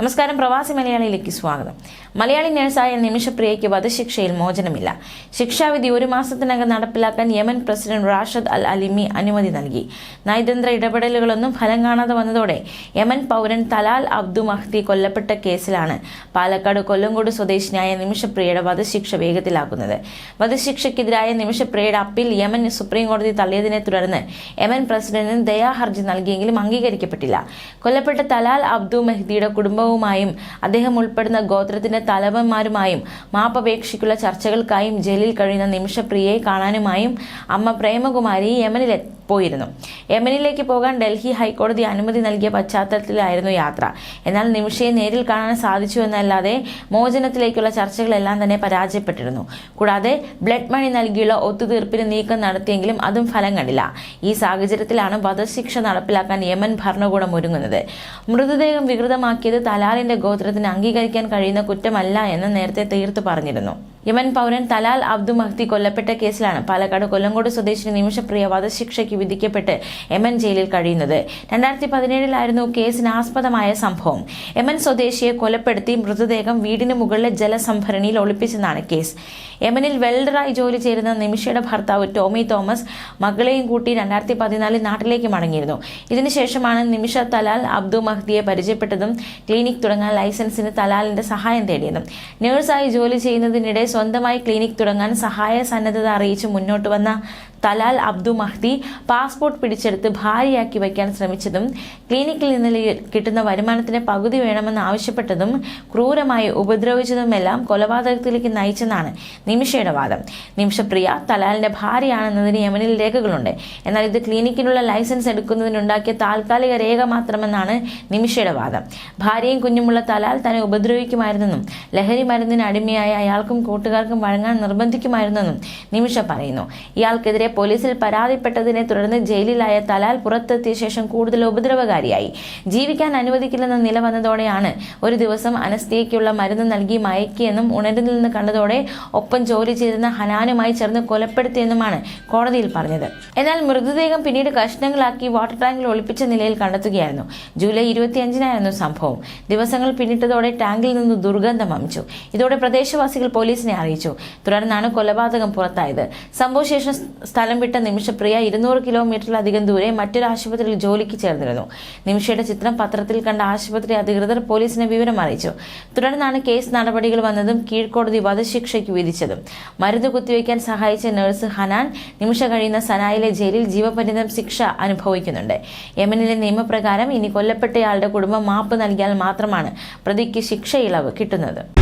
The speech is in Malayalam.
നമസ്കാരം പ്രവാസി മലയാളിയിലേക്ക് സ്വാഗതം. മലയാളി നഴ്സായ നിമിഷപ്രിയയ്ക്ക് വധശിക്ഷയിൽ മോചനമില്ല. ശിക്ഷാവിധി ഒരു മാസത്തിനകം നടപ്പിലാക്കാൻ യമൻ പ്രസിഡന്റ് റാഷദ് അൽ അലിമി അനുമതി നൽകി. നയതന്ത്ര ഇടപെടലുകളൊന്നും ഫലം കാണാതെ വന്നതോടെ യമൻ പൗരൻ തലാൽ അബ്ദു മഹ്ദി കൊല്ലപ്പെട്ട കേസിലാണ് പാലക്കാട് കൊല്ലങ്കോട് സ്വദേശിനിയായ നിമിഷപ്രിയയുടെ വധശിക്ഷ വേഗത്തിലാക്കുന്നത് വധശിക്ഷയ്ക്കെതിരായ നിമിഷപ്രിയയുടെ അപ്പീൽ യമൻ സുപ്രീം കോടതി തള്ളിയതിനെ തുടർന്ന് യമൻ പ്രസിഡന്റിന് ദയാഹർജി നൽകിയെങ്കിലും അംഗീകരിക്കപ്പെട്ടില്ല. കൊല്ലപ്പെട്ട തലാൽ അബ്ദു മെഹ്ദിയുടെ കുടുംബവുമായും അദ്ദേഹം ഉൾപ്പെടുന്ന ഗോത്രത്തിന്റെ തലവന്മാരുമായും മാപ്പപേക്ഷയ്ക്കുള്ള ചർച്ചകൾക്കായും ജയിലിൽ കഴിയുന്ന നിമിഷപ്രിയയെ കാണാനുമായും അമ്മ പ്രേമകുമാരി യമനിലെ പോയിരുന്നു. യമനിലേക്ക് പോകാൻ ഡൽഹി ഹൈക്കോടതി അനുമതി നൽകിയ പശ്ചാത്തലത്തിലായിരുന്നു യാത്ര. എന്നാൽ നിമിഷയെ നേരിൽ കാണാൻ സാധിച്ചു എന്നല്ലാതെ മോചനത്തിലേക്കുള്ള ചർച്ചകളെല്ലാം തന്നെ പരാജയപ്പെട്ടിരുന്നു. കൂടാതെ ബ്ലഡ് മണി നൽകിയുള്ള ഒത്തുതീർപ്പിന് നീക്കം നടത്തിയെങ്കിലും അതും ഫലം കണ്ടില്ല. ഈ സാഹചര്യത്തിലാണ് വധശിക്ഷ നടപ്പിലാക്കാൻ യമൻ ഭരണകൂടം ഒരുങ്ങുന്നത്. മൃതദേഹം വികൃതമാക്കിയത് തലാലിന്റെ ഗോത്രത്തിന് അംഗീകരിക്കാൻ കഴിയുന്ന കുറ്റമല്ല എന്ന് നേരത്തെ തീർത്തു പറഞ്ഞിരുന്നു. യമൻ പൗരൻ തലാൽ അബ്ദു മഹ്ദി കൊല്ലപ്പെട്ട കേസിലാണ് പാലക്കാട് കൊല്ലങ്കോട് സ്വദേശിനി നിമിഷപ്രിയ വധശിക്ഷയ്ക്ക് വിധിക്കപ്പെട്ട് യമൻ ജയിലിൽ കഴിയുന്നത്. രണ്ടായിരത്തി പതിനേഴിലായിരുന്നു കേസിന് ആസ്പദമായ സംഭവം. യമൻ സ്വദേശിയെ കൊലപ്പെടുത്തി മൃതദേഹം വീടിന് മുകളിലെ ജലസംഭരണിയിൽ ഒളിപ്പിച്ചെന്നാണ് കേസ്. യമനിൽ വെൽഡറായി ജോലി ചേരുന്ന നിമിഷയുടെ ഭർത്താവ് ടോമി തോമസ് മകളെയും കൂട്ടി രണ്ടായിരത്തി പതിനാലിൽ നാട്ടിലേക്ക് മടങ്ങിയിരുന്നു. ഇതിനുശേഷമാണ് നിമിഷ തലാൽ അബ്ദു മഹ്ദിയെ പരിചയപ്പെട്ടതും ക്ലിനിക് തുടങ്ങാൻ ലൈസൻസിന് തലാലിന്റെ സഹായം തേടിയതും. നഴ്സായി ജോലി ചെയ്യുന്നതിനിടെ സ്വന്തമായി ക്ലിനിക് തുടങ്ങാൻ സഹായ സന്നദ്ധത അറിയിച്ച് മുന്നോട്ട് വന്ന തലാൽ അബ്ദു മഹ്ദി പാസ്പോർട്ട് പിടിച്ചെടുത്ത് ഭാര്യയാക്കി വയ്ക്കാൻ ശ്രമിച്ചതും ക്ലിനിക്കിൽ നിന്ന് കിട്ടുന്ന വരുമാനത്തിന് പകുതി വേണമെന്ന് ആവശ്യപ്പെട്ടതും ക്രൂരമായി ഉപദ്രവിച്ചതുമെല്ലാം കൊലപാതകത്തിലേക്ക് നയിച്ചെന്നാണ് നിമിഷയുടെ വാദം. നിമിഷപ്രിയ തലാലിന്റെ ഭാര്യയാണെന്നതിന് യമനിൽ രേഖകളുണ്ട്. എന്നാൽ ഇത് ക്ലിനിക്കിനുള്ള ലൈസൻസ് എടുക്കുന്നതിനുണ്ടാക്കിയ താൽക്കാലിക രേഖ മാത്രമെന്നാണ് നിമിഷയുടെ വാദം. ഭാര്യയും കുഞ്ഞുമുള്ള തലാൽ തന്നെ ഉപദ്രവിക്കുമായിരുന്നെന്നും ലഹരി മരുന്നിന് അടിമയായ അയാൾക്കും കൂട്ടുകാർക്കും വഴങ്ങാൻ നിർബന്ധിക്കുമായിരുന്നെന്നും നിമിഷ പറയുന്നു. ഇയാൾക്കെതിരെ പോലീസിൽ പരാതിപ്പെട്ടതിനെ തുടർന്ന് ജയിലിലായ തലാൽ പുറത്തെത്തിയ ശേഷം കൂടുതൽ ഉപദ്രവകാരിയായി. ജീവിക്കാൻ അനുവദിക്കില്ലെന്ന നില വന്നതോടെയാണ് ഒരു ദിവസം അനസ്തിയയ്ക്കുള്ള മരുന്ന് നൽകി മയക്കിയെന്നും നിന്ന് കണ്ടതോടെ ഒപ്പം ജോലി ചെയ്തിരുന്ന ഹനാനുമായി ചേർന്ന് കൊലപ്പെടുത്തിയെന്നുമാണ് കോടതിയിൽ പറഞ്ഞത്. എന്നാൽ മൃതദേഹം പിന്നീട് കഷ്ണങ്ങളാക്കി വാട്ടർ ടാങ്കിൽ ഒളിപ്പിച്ച നിലയിൽ കണ്ടെത്തുകയായിരുന്നു. ജൂലൈ ഇരുപത്തിയഞ്ചിനായിരുന്നു സംഭവം. ദിവസങ്ങൾ പിന്നിട്ടതോടെ ടാങ്കിൽ നിന്ന് ദുർഗന്ധം വമിച്ചു ഇതോടെ പ്രദേശവാസികൾ പോലീസിനെ അറിയിച്ചു. തുടർന്നാണ് കൊലപാതകം പുറത്തായത്. സംഭവശേഷം സ്ഥലം വിട്ട നിമിഷപ്രിയ ഇരുന്നൂറ് കിലോമീറ്ററിലധികം ദൂരെ മറ്റൊരു ആശുപത്രിയിൽ ജോലിക്ക് ചേർന്നിരുന്നു. നിമിഷയുടെ ചിത്രം പത്രത്തിൽ കണ്ട ആശുപത്രി അധികൃതർ പോലീസിനെ വിവരം അറിയിച്ചു. തുടർന്നാണ് കേസ് നടപടികൾ വന്നതും കീഴ്ക്കോടതി വധശിക്ഷയ്ക്ക് വിധിച്ചതും. മരുന്ന് കുത്തിവയ്ക്കാൻ സഹായിച്ച നഴ്സ് ഹനാൻ നിമിഷ കഴിയുന്ന സനായിലെ ജയിലിൽ ജീവപര്യന്തം ശിക്ഷ അനുഭവിക്കുന്നുണ്ട്. യമനിലെ നിയമപ്രകാരം ഇനി കൊല്ലപ്പെട്ടയാളുടെ കുടുംബം മാപ്പ് നൽകിയാൽ മാത്രമാണ് പ്രതിക്ക് ശിക്ഷ ഇളവ് കിട്ടുന്നത്.